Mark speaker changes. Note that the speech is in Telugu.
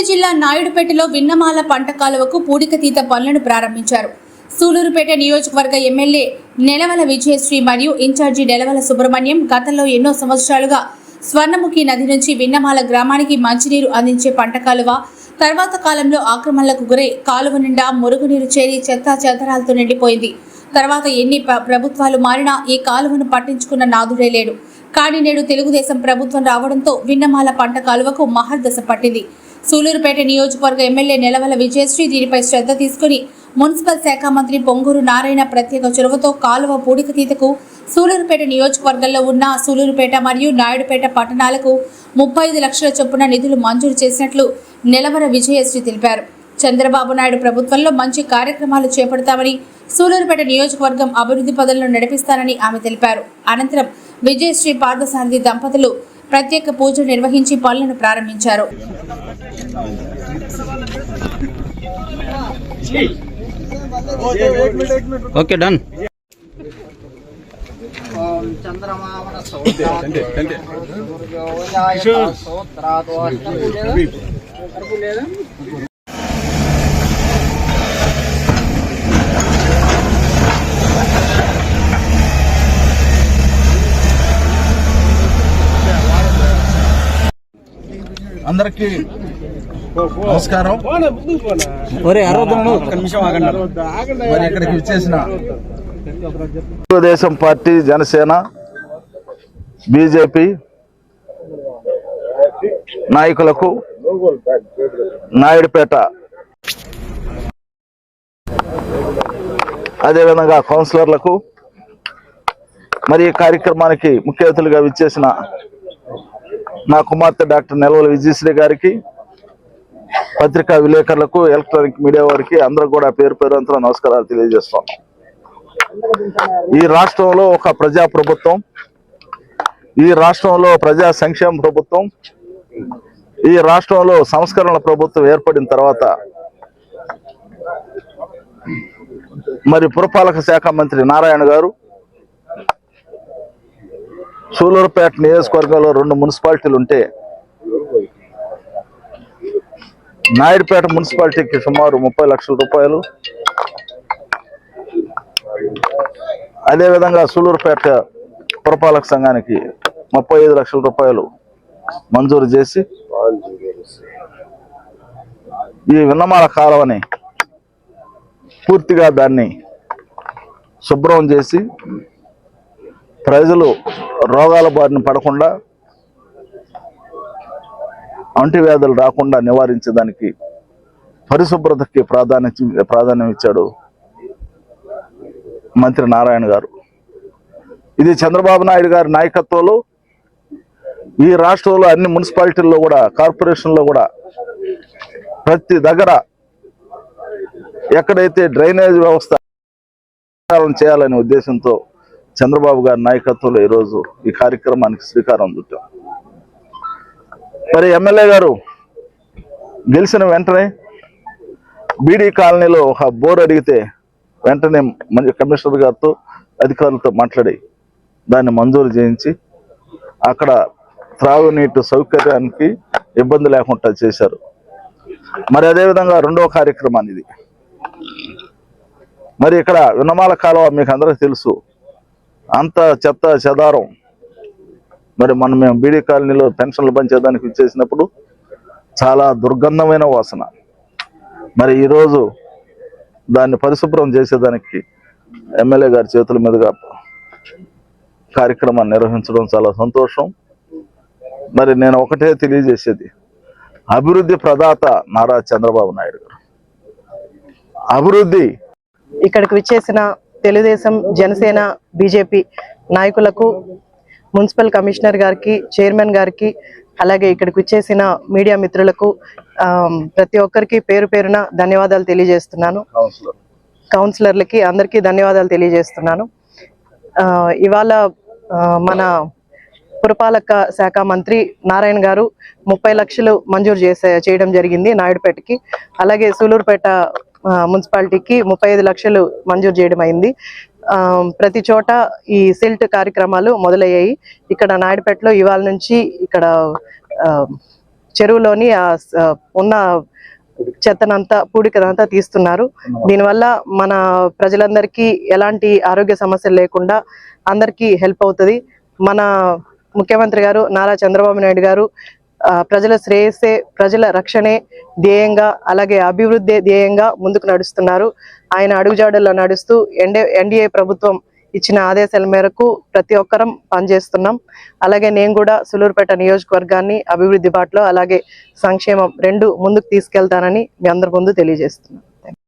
Speaker 1: జిల్లా నాయుడుపేటలో విన్నమాల పంట కాలువకు పూడికతీత పనులను ప్రారంభించారు. సూలూరుపేట నియోజకవర్గ ఎమ్మెల్యే నెలవల విజయశ్రీ మరియు ఇన్ఛార్జి నెలవల సుబ్రహ్మణ్యం గతంలో ఎన్నో సంవత్సరాలుగా స్వర్ణముఖి నది నుంచి విన్నమాల గ్రామానికి మంచినీరు అందించే పంట కాలువ తర్వాత కాలంలో ఆక్రమణలకు గురై కాలువ నిండా మురుగునీరు చేరి చెత్తా చెదరాలతో నిండిపోయింది. తర్వాత ఎన్ని ప్రభుత్వాలు మారినా ఈ కాలువను పట్టించుకున్న నాదుడే లేడు. కానీ నేడు తెలుగుదేశం ప్రభుత్వం రావడంతో విన్నమాల పంట కాలువకు మహర్దశ పట్టింది. సూలూరుపేట నియోజకవర్గ ఎమ్మెల్యే నెలవల విజయశ్రీ దీనిపై శ్రద్ధ తీసుకుని మున్సిపల్ శాఖ మంత్రి పొంగూరు నారాయణ ప్రత్యేక చొరవతో కాలువ పూడికతీతకు సూలూరుపేట నియోజకవర్గంలో ఉన్న సూలూరుపేట మరియు నాయుడుపేట పట్టణాలకు ముప్పై ఐదు లక్షల చొప్పున నిధులు మంజూరు చేసినట్లు నెలవర విజయశ్రీ తెలిపారు. చంద్రబాబు నాయుడు ప్రభుత్వంలో మంచి కార్యక్రమాలు చేపడతామని సూలూరుపేట నియోజకవర్గం అభివృద్ధి పనులను నడిపిస్తానని ఆమె తెలిపారు. అనంతరం విజయశ్రీ పార్థసారథి దంపతులు ప్రత్యేక పూజలు నిర్వహించి పనులను ప్రారంభించారు.
Speaker 2: Okay done.
Speaker 3: ఓం చంద్రమావన సూత్రాదో లేదా
Speaker 4: అందరికీ నమస్కారం. మరి ఇక్కడికి వచ్చేసిన తెలుగుదేశం పార్టీ జనసేన బీజేపీ నాయకులకు నాయుడుపేట. అదేవిధంగా కౌన్సిలర్లకు మరి ఈ కార్యక్రమానికి ముఖ్య అతిథులుగా విచ్చేసిన నా కుమార్తె డాక్టర్ నెలవల విజయశ్రీ గారికి పత్రికా విలేకరులకు ఎలక్ట్రానిక్ మీడియా వారికి అందరూ కూడా పేరు పేరు నమస్కారాలు తెలియజేస్తాం ఈ రాష్ట్రంలో ఒక ప్రజా ప్రభుత్వం ఈ రాష్ట్రంలో ప్రజా సంక్షేమ ప్రభుత్వం ఈ రాష్ట్రంలో సంస్కరణల ప్రభుత్వం ఏర్పడిన తర్వాత మరి పురపాలక శాఖ మంత్రి నారాయణ గారు సూలూరుపేట నియోజకవర్గంలో రెండు మున్సిపాలిటీలు ఉంటే నాయుడుపేట మున్సిపాలిటీకి సుమారు ముప్పై లక్షల రూపాయలు. అదేవిధంగా సూలూరుపేట పురపాలక సంఘానికి ముప్పై ఐదు లక్షల రూపాయలు మంజూరు చేసి ఈ విన్నమాల కాలువని పూర్తిగా దాన్ని శుభ్రం చేసి ప్రజలు రోగాల బారిన పడకుండా అంటువ్యాధులు రాకుండా నివారించడానికి పరిశుభ్రతకి ప్రాధాన్యత ప్రాధాన్యం ఇచ్చాడు మంత్రి నారాయణ గారు. ఇది చంద్రబాబు నాయుడు గారి నాయకత్వంలో ఈ రాష్ట్రంలో అన్ని మున్సిపాలిటీల్లో కూడా కార్పొరేషన్లో కూడా ప్రతి దగ్గర ఎక్కడైతే డ్రైనేజ్ వ్యవస్థ చేయాలనే ఉద్దేశంతో చంద్రబాబు గారి నాయకత్వంలో ఈరోజు ఈ కార్యక్రమానికి శ్రీకారం చుట్టాం. మరి ఎమ్మెల్యే గారు గెలిచిన వెంటనే బీడీ కాలనీలో ఒక బోర్ అడిగితే వెంటనే మంచి కమిషనర్ గారితో అధికారులతో మాట్లాడి దాన్ని మంజూరు చేయించి అక్కడ త్రాగునీటి సౌకర్యానికి ఇబ్బంది లేకుండా చేశారు. మరి అదేవిధంగా రెండవ కార్యక్రమాన్ని ఇది. మరి ఇక్కడ వినమాల కాలువ మీకు అందరికీ తెలుసు. అంత చెత్త చెదారం. మరి మనం మేము బీడీ కాలనీలో పెన్షన్లు పంచేదానికి ఇచ్చేసినప్పుడు చాలా దుర్గంధమైన వాసన. మరి ఈరోజు దాన్ని పరిశుభ్రం చేసేదానికి ఎమ్మెల్యే గారి చేతుల మీదుగా కార్యక్రమాన్ని నిర్వహించడం చాలా సంతోషం. మరి నేను ఒకటే తెలియజేసేది. అభివృద్ధి ప్రదాత నారా చంద్రబాబు నాయుడు గారు. అభివృద్ధి
Speaker 5: ఇక్కడికి విచ్చేసిన తెలుగుదేశం జనసేన బీజేపీ నాయకులకు మున్సిపల్ కమిషనర్ గారికి చైర్మన్ గారికి అలాగే ఇక్కడికి విచ్చేసిన మీడియా మిత్రులకు ప్రతి ఒక్కరికి పేరు పేరున ధన్యవాదాలు తెలియజేస్తున్నాను.
Speaker 4: కౌన్సిలర్.
Speaker 5: కౌన్సిలర్లకి అందరికీ ధన్యవాదాలు తెలియజేస్తున్నాను. ఇవాళ మన పురపాలక శాఖ మంత్రి నారాయణ గారు ముప్పై లక్షలు మంజూరు చేసే చేయడం జరిగింది నాయుడుపేటకి. అలాగే సూలూరుపేట మున్సిపాలిటీకి ముప్పై ఐదు లక్షలు మంజూరు చేయడం అయింది. ఆ, ప్రతి చోట ఈ సిల్ట్ కార్యక్రమాలు మొదలయ్యాయి. ఇక్కడ నాయుడుపేటలో ఇవాళ నుంచి ఇక్కడ ఆ, చెరువులోని ఉన్న చెత్తనంతా పూడికనంతా తీస్తున్నారు. దీనివల్ల మన ప్రజలందరికీ ఎలాంటి ఆరోగ్య సమస్యలు లేకుండా అందరికీ హెల్ప్ అవుతుంది. మన ముఖ్యమంత్రి గారు నారా చంద్రబాబు నాయుడు గారు ప్రజల శ్రేయస్సే ప్రజల రక్షణే ధ్యేయంగా అలాగే అభివృద్ధి ధ్యేయంగా ముందుకు నడుస్తున్నారు. ఆయన అడుగుజాడల్లో నడుస్తూ ఎన్డే ఎన్డీఏ ప్రభుత్వం ఇచ్చిన ఆదేశాల మేరకు ప్రతి ఒక్కరం పనిచేస్తున్నాం. అలాగే నేను కూడా సులూరుపేట నియోజకవర్గాన్ని అభివృద్ధి బాటలో అలాగే సంక్షేమం రెండు ముందుకు తీసుకెళ్తానని మీ అందరి ముందు తెలియజేస్తున్నాను.